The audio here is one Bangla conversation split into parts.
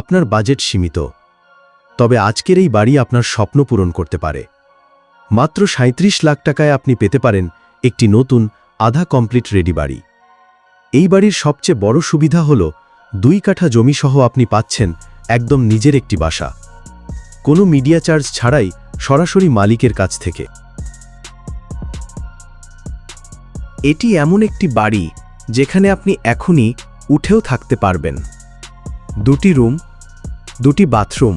আপনার বাজেট সীমিত। তবে আজকের এই বাড়ি আপনার স্বপ্ন পূরণ করতে পারে। মাত্র সাঁত্রিশ লাখ টাকায় আপনি পেতে পারেন একটি নতুন, আধা কমপ্লিট রেডি বাড়ি। এই বাড়ির সবচেয়ে বড় সুবিধা হল, দুই কাঠা জমিসহ আপনি পাচ্ছেন একদম নিজের একটি বাসা। কোনো মিডিয়া চার্জ ছাড়াই সরাসরি মালিকের কাছ থেকে। এটি এমন একটি বাড়ি, যেখানে আপনি এখনই উঠেও থাকতে পারবেন। দুটি রুম দুটি বাথরুম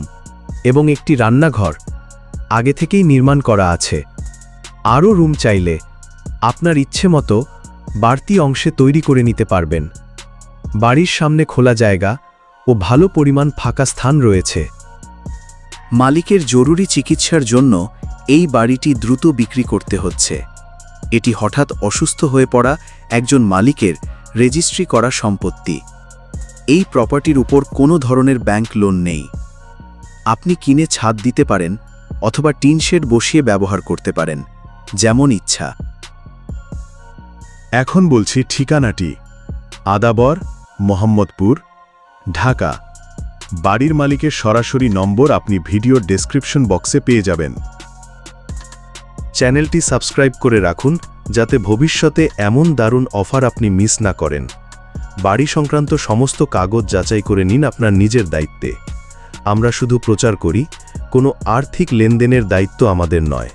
এবং একটি রান্নাঘর আগে থেকেই নির্মাণ করা আছে। আরও রুম চাইলে আপনার ইচ্ছে মতো বাড়তি অংশে তৈরি করে নিতে পারবেন। বাড়ির সামনে খোলা জায়গা ও ভালো পরিমাণ ফাঁকা স্থান রয়েছে। মালিকের জরুরি চিকিৎসার জন্য এই বাড়িটি দ্রুত বিক্রি করতে হচ্ছে। এটি হঠাৎ অসুস্থ হয়ে পড়া একজন মালিকের রেজিস্ট্রি করা সম্পত্তি। এই প্রপার্টির উপর কোনো ধরনের ব্যাংক লোন নেই। আপনি কিনে ছাদ দিতে পারেন অথবা টিন শেড বসিয়ে ব্যবহার করতে পারেন, যেমন ইচ্ছা। এখন বলছি ঠিকানাটি। আদাবর, মোহাম্মদপুর, ঢাকা। বাড়ির মালিকের সরাসরি নম্বর আপনি ভিডিওর ডেসক্রিপশন বক্সে পেয়ে যাবেন। চ্যানেলটি সাবস্ক্রাইব করে রাখুন, যাতে ভবিষ্যতে এমন দারুণ অফার আপনি মিস না করেন। বাড়ি সংক্রান্ত সমস্ত কাগজ যাচাই করে নিন আপনার নিজের দায়িত্বে। আমরা শুধু প্রচার করি, কোনো আর্থিক লেনদেনের দায়িত্ব আমাদের নয়।